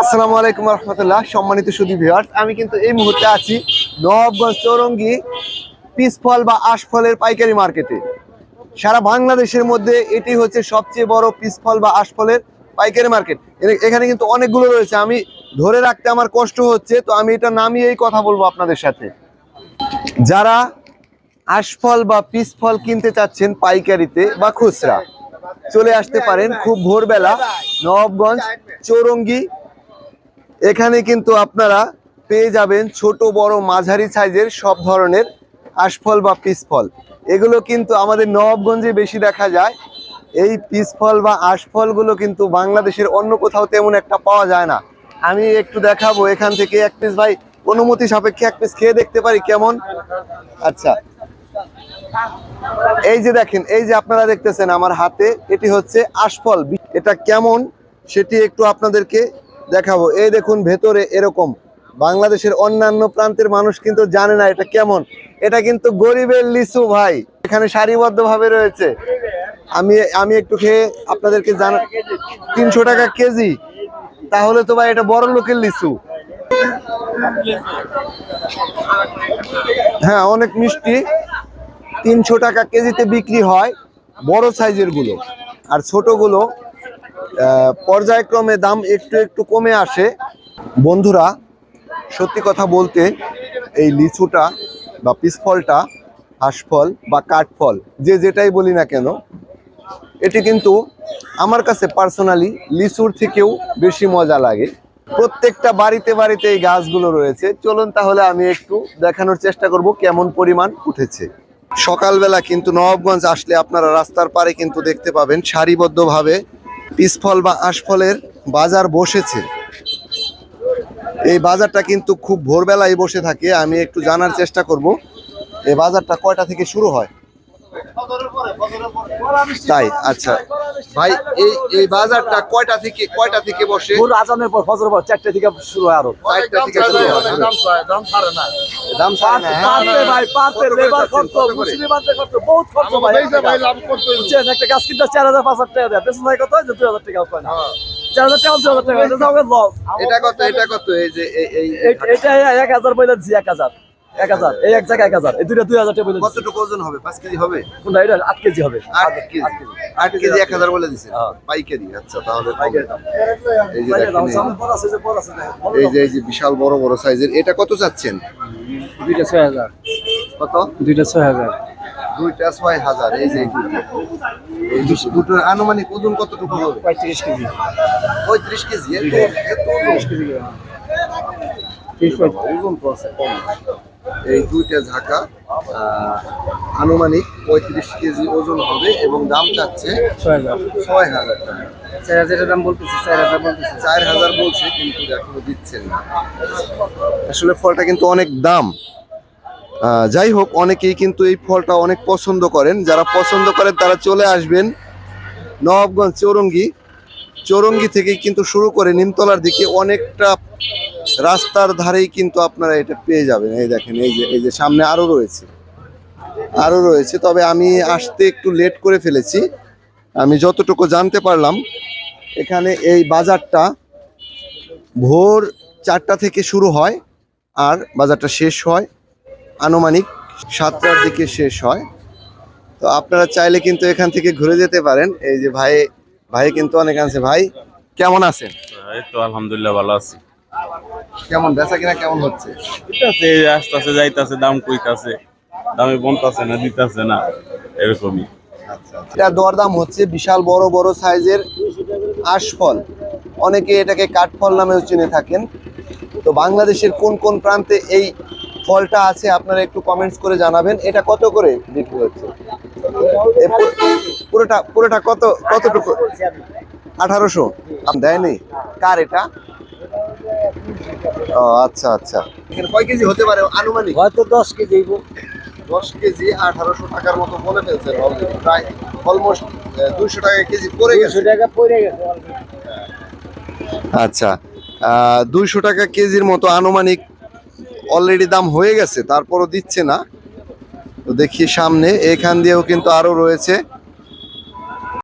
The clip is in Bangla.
আসসালামু আলাইকুম রহমতুল্লাহ, সম্মানিত সুদী ভিউয়ার্স আমি কিন্তু এই মুহূর্তে আছি নবাবগঞ্জ চৌরঙ্গি পিসফল বা আশফলের পাইকারি মার্কেটে। সারা বাংলাদেশের মধ্যে এটি হচ্ছে সবচেয়ে বড় পিসফল বা আশফলের পাইকারি মার্কেট। এখানে কিন্তু অনেকগুলো রয়েছে। আমি ধরে রাখতে আমার কষ্ট হচ্ছে, তো আমি এটা নামিয়েই কথা বলব আপনাদের সাথে। যারা আশফল বা পিসফল কিনতে চাচ্ছেন পাইকারিতে বা খুচরা, চলে আসতে পারেন খুব ভোরবেলা নবাবগঞ্জ চৌরঙ্গি এখানে কিন্তু আপনারা পেয়ে যাবেন ছোট, বড়, মাঝারি সাইজের সব ধরনের আশফল বা পিসফল এগুলো কিন্তু আমাদের নবাবগঞ্জে বেশি দেখা যায়। এই পিসফল বা আশফলগুলো কিন্তু বাংলাদেশের অন্য কোথাও তেমন একটা পাওয়া যায় না। আমি একটু দেখাবো এখান থেকে এক পিস, ভাই, অনুমতি সাপেক্ষে এক পিস খেয়ে দেখতে পারি কেমন? আচ্ছা। এই যে দেখেন, এই যে আপনারা দেখতেছেন আমার হাতে, এটি হচ্ছে আশফল। এটা কেমন? সেটি একটু আপনাদেরকে দেখাবো। এই দেখুন, ভেতরে এরকম। বাংলাদেশের অন্যান্য প্রান্তের মানুষ কিন্তু জানে না এটা কেমন। এটা কিন্তু গরিবের লিচু ভাই। এখানে সারিবদ্ধ ভাবে রয়েছে। আমি আমি একটু খেয়ে আপনাদেরকে জানা তিনশো টাকা কেজি। তাহলে তো ভাই এটা বড় লোকের লিচু। হ্যাঁ অনেক মিষ্টি। তিনশো টাকা কেজিতে বিক্রি হয় বড় সাইজেরগুলো। আর ছোটগুলো পর্যায়ক্রমে দাম একটু একটু কমে আসে। বন্ধুরা, সত্যি কথা বলতে এই লিচুটা বা পিসফলটা, হাঁসফল বা কাঠফল, যে যেটাই বলি না কেন, এটি কিন্তু আমার কাছে পার্সোনালি লিচুর থেকেও বেশি মজা লাগে। প্রত্যেকটা বাড়িতে বাড়িতে এই গাছগুলো রয়েছে। চলুন তাহলে আমি একটু দেখানোর চেষ্টা করব কেমন পরিমাণ উঠেছে। সকালবেলা কিন্তু নবাবগঞ্জ আসলে আপনারা রাস্তার পারে কিন্তু দেখতে পাবেন সারিবদ্ধভাবে পিসফল বা আশফলের বাজার বসেছে। এই বাজারটা কিন্তু খুব ভোরবেলায় বসে থাকে, আমি একটু জানার চেষ্টা করব। এই বাজারটা কয়টা থেকে শুরু হয়? তাই আচ্ছা। ভাই এই এই বাজারটা কয়টা থেকে কয়টা থেকে বসে? ভোর আজানের পর ফজর পর চারটে থেকে শুরু হয় আরও। চারটা থেকে শুরু হয়। দাম ছাড়ে না, হ্যাঁ, পারতে ভাই পারতে লেবার খরচ মুসলিম বানতে খরচ বহুত খরচ ভাই একটা গাছ। বুঝছেন? একটা গাছ কিনতে চার হাজার পাঁচ হাজার টাকা দেয়। ভাই কত? হয় যে দুই হাজার টাকা হয় না? চার হাজার টাকা দুই হাজার টাকা এটা আমাদের লস এটা কত এটা কত? এই যে এটা এক হাজার বলে দিচ্ছি এক হাজার। এক হাজার এই এক জায়গায় এক হাজার এই দুইটা দুই হাজার টাকা বলে কতটুকু ওজন হবে? পাঁচ কেজি হবে? কোনটা এটা আট কেজি হবে। আট কেজি। আট কেজি। এক হাজার বলে দিছে। হ্যাঁ। পাইকারি আচ্ছা তাহলে। এই যে এই যে এই যে বিশাল বড় বড় সাইজের এটা কত চাচ্ছেন? দুইটা ছয় হাজার। কত? দুইটা ছয় হাজার। দুইটা ছয় হাজার এই যে দুটোর আনুমানিক ওজন কতটুকু হবে? পঁয়ত্রিশ কেজি। পঁয়ত্রিশ কেজি এত এত ওজন? ওজন তো আছে কম। এই দুইটা ঝাঁকা আনুমানিক পঁয়ত্রিশ কেজি ওজন হবে এবং দাম চাচ্ছে ছয় হাজার। টাকা। চার হাজারের দাম বলতেছে চার হাজার বলতেছে। চার হাজার বলছে কিন্তু এখনও দিচ্ছেন না। আসলে ফলটা কিন্তু অনেক দাম। আহ, যাই হোক অনেকেই কিন্তু এই ফলটা অনেক পছন্দ করেন। যারা পছন্দ করেন তারা চলে আসবেন নবাবগঞ্জ চৌরঙ্গি। চৌরঙ্গি থেকে কিন্তু শুরু করে নিমতলার দিকে অনেকটা রাস্তার ধারেই কিন্তু আপনারা এটা পেয়ে যাবেন। এই দেখেন, এই যে এই যে সামনে আরও রয়েছে। আরও রয়েছে, তবে আমি আসতে একটু লেট করে ফেলেছি। আমি যতটুকু জানতে পারলাম, এখানে এই বাজারটা ভোর চারটা থেকে শুরু হয় আর বাজারটা শেষ হয়, আনুমানিক সাতটার দিকে শেষ হয়। তো আপনারা চাইলে কিন্তু এখান থেকে ঘুরে যেতে পারেন। এই যে ভাই ভাই কিন্তু অনেক আছে। ভাই, কেমন আছেন? এই তো আলহামদুলিল্লাহ, ভালো আছি। কেমন বেচা কিনা কেমন হচ্ছে? আছে আস্তে আস্তে যাইতাছে দাম কইতাছে। দামে বনতাছে না দিতাছে না এরকমই। এটা দরদাম হচ্ছে বিশাল বড় বড় সাইজের আশফল। অনেকে এটাকে কাঠফল নামেও চিনে থাকেন। তো বাংলাদেশের কোন কোন প্রান্তে এই ফলটা আছে আপনারা একটু কমেন্টস করে জানাবেন। এটা কত করে বিক্রি হচ্ছে? পুরোটা পুরোটা কত কতটুকু? আঠারোশো। দেয়নি? কার এটা? ও আচ্ছা আচ্ছা। কয় কেজি হতে পারে আনুমানিক? হয়তো দশ কেজি দশ কেজি আঠারোশো টাকার মতো বলে ফেলছেন প্রায় অলমোস্ট দুইশো টাকা কেজি পড়ে গেছে। টাকা পড়ে গেছে আচ্ছা। দুইশো টাকা কেজির মতো আনুমানিক অলরেডি দাম হয়ে গেছে তারপরও দিচ্ছে না। তো দেখি সামনে এখান দিয়েও কিন্তু আরও রয়েছে।